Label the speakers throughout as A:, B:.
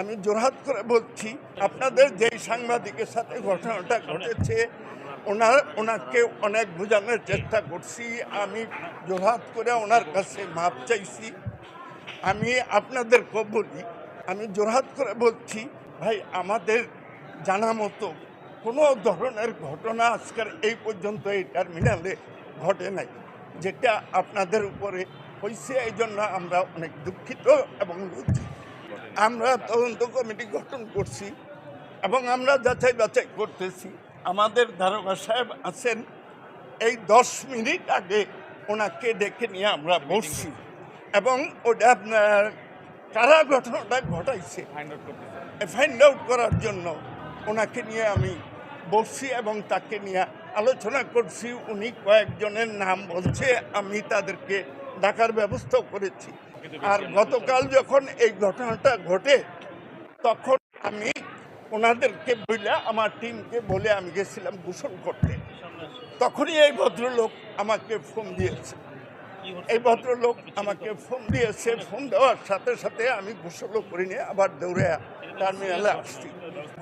A: আমি জোরহাত করে বলছি, আপনাদের যেই সাংবাদিকের সাথে ঘটনাটা ঘটেছে, ওনার, ওনাকে অনেক বোঝানোর চেষ্টা করছি, আমি জোরহাত করে ওনার কাছে মাপ চাইছি। আমি আপনাদেরকে বলি, আমি জোরহাত করে বলছি, ভাই, আমাদের জানা মতো কোনো ধরনের ঘটনা আজকের এই পর্যন্ত এই টার্মিনালে ঘটে নাই, যেটা আপনাদের উপরে হয়েছে, এই জন্য আমরা অনেক দুঃখিত এবং লজ্জিত। আমরা তদন্ত কমিটি গঠন করছি এবং আমরা যাচাই বাছাই করতেছি। আমাদের দারোগা সাহেব আছেন এই দশ মিনিট আগে ওনাকে ডেকে নিয়ে আমরা বসছি। এবং ওটা আপনার কারা ঘটনাটা ঘটাইছে ফাইন্ড আউট করার জন্য ওনাকে নিয়ে আমি বসছি এবং তাকে নিয়ে আলোচনা করছি। উনি কয়েকজনের নাম বলছে আমি তাদেরকে ডাকার ব্যবস্থাও করেছি। আর গতকাল যখন এই ঘটনাটা ঘটে, তখন আমি ওনাদেরকে বলে আমার টিমকে বলে আমি গেছিলাম গোসল করতে। তখনই এই ভদ্রলোক আমাকে ফোন দিয়েছে। এই ভদ্রলোক আমাকে ফোন দিয়েছে। ফোন দেওয়ার সাথে সাথে আমি গোসলও করিনি, আবার দৌড়ে টার্মিনালে আসছি।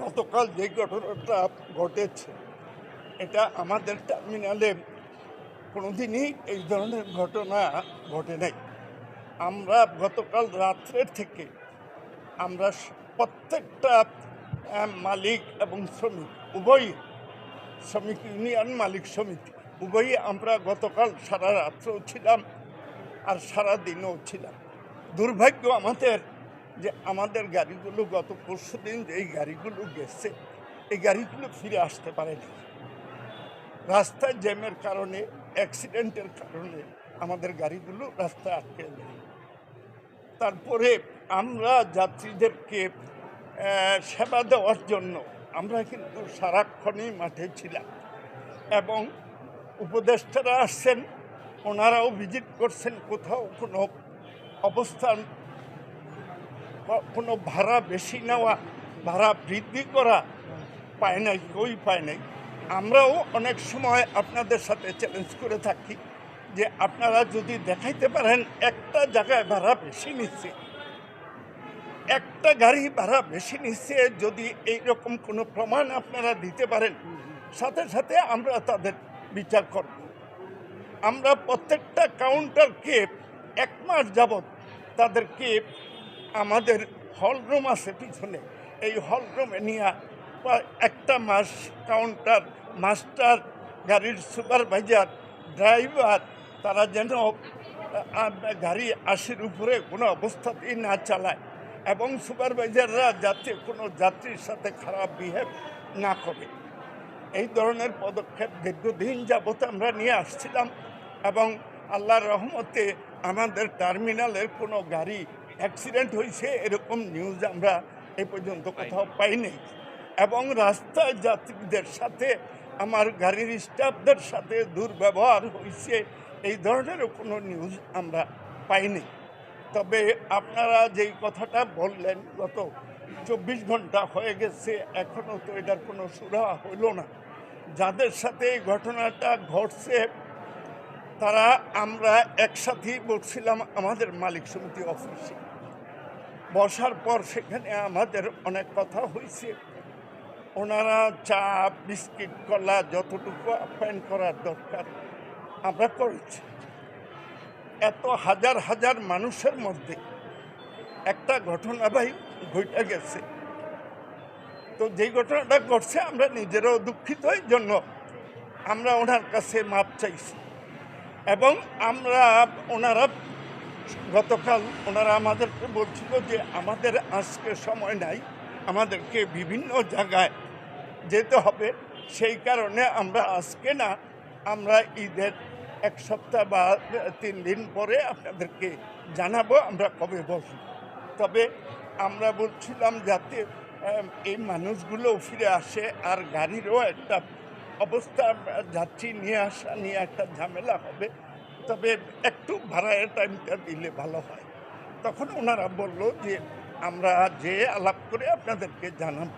A: গতকাল যে ঘটনাটা ঘটেছে, এটা আমাদের টার্মিনালে কোনোদিনই এই ধরনের ঘটনা ঘটে নাই। আমরা গতকাল রাত্রের থেকে আমরা প্রত্যেকটা মালিক এবং শ্রমিক, উভয়ই শ্রমিক ইউনিয়ন মালিক সমিতি, উভয়ই আমরা গতকাল সারা রাত্রেও ছিলাম আর সারা দিনও ছিলাম। দুর্ভাগ্য আমাদের যে আমাদের গাড়িগুলো গত পরশু দিন যে এই গাড়িগুলো গেছে, এই গাড়িগুলো ফিরে আসতে পারেনি রাস্তায় জ্যামের কারণে, অ্যাক্সিডেন্টের কারণে আমাদের গাড়িগুলো রাস্তায় আটকে যায় তারপরে আমরা যাত্রীদেরকে সেবা দেওয়ার জন্য আমরা কিন্তু সারাক্ষণই মাঠে ছিলাম। এবং উপদেষ্টারা আসছেন, ওনারাও ভিজিট করছেন, কোথাও কোনো অবস্থান, কোনো ভাড়া বেশি নেওয়া, ভাড়া বৃদ্ধি করা পায় নাই কেউই পায় নাই। আমরাও অনেক সময় আপনাদের সাথে চ্যালেঞ্জ করে থাকি। যে আপনারা যদি দেখাইতে পারেন, একটা জায়গায় ভাড়া বেশি নিচ্ছে। একটা গাড়ি ভাড়া বেশি নিচ্ছে, যদি এই রকম কোনো প্রমাণ আপনারা দিতে পারেন, সাথে সাথে আমরা তাদের বিচার করব। আমরা প্রত্যেকটা কাউন্টারকে এক মাস যাবৎ তাদেরকে আমাদের হল রুম আছে পিছনে, এই হল রুমে নিয়ে একটা মাস কাউন্টার, মাস্টার, গাড়ির সুপারভাইজার, ড্রাইভার তারা যেন গাড়ি আশির উপরে কোনো অবস্থাতেই না চালায় এবং সুপারভাইজাররা যাতে কোনো যাত্রীর সাথে খারাপ বিহেভ না করে। এই ধরনের পদক্ষেপ দীর্ঘদিন যাবত আমরা নিয়ে আসছিলাম এবং আল্লাহর রহমতে আমাদের টার্মিনালের কোনো গাড়ি অ্যাক্সিডেন্ট হয়েছে এরকম নিউজ আমরা এ পর্যন্ত কোথাও পাইনি এবং রাস্তায় যাত্রীদের সাথে আমার গাড়ির স্টাফদের সাথে দুর্ব্যবহার হয়েছে এই ধরনেরও কোনো নিউজ আমরা পাইনি। তবে আপনারা যেই কথাটা বললেন, গত চব্বিশ ঘণ্টা হয়ে গেছে, এখনও তো এটার কোনো সুরা হইল না। যাদের সাথে এই ঘটনাটা ঘটছে, তারা আমরা একসাথেই বসছিলাম আমাদের মালিক সমিতি অফিসে। বসার পর সেখানে আমাদের অনেক কথা হয়েছে ওনারা চা, বিস্কিট, কলা যতটুকু আপ্যায়ন করার দরকার আমরা করেছি। এত হাজার হাজার মানুষের মধ্যে একটা ঘটনা ভাই ঘটে গেছে। তো যেই ঘটনাটা ঘটছে, আমরা নিজেরাও দুঃখিত, এই জন্য আমরা ওনার কাছে মাপ চাইছি। এবং আমরা ওনারা গতকাল ওনারা আমাদেরকে বলছিল যে, আমাদের আজকে সময় নাই, আমাদেরকে বিভিন্ন জায়গায় যেতে হবে। সেই কারণে আমরা আজকে না, আমরা ঈদের এক সপ্তাহ বা তিন দিন পরে আপনাদেরকে জানাব, আমরা কবে বসব। তবে আমরা বলছিলাম যাতে এই মানুষগুলো ফিরে আসে আর গাড়িরও একটা অবস্থা, যাত্রী নিয়ে আসা নিয়ে একটা ঝামেলা হবে। তবে একটু ভাড়ায় টাইমটা দিলে ভালো হয়। তখন ওনারা বলল যে, আমরা যে আলাপ করে আপনাদেরকে জানাব।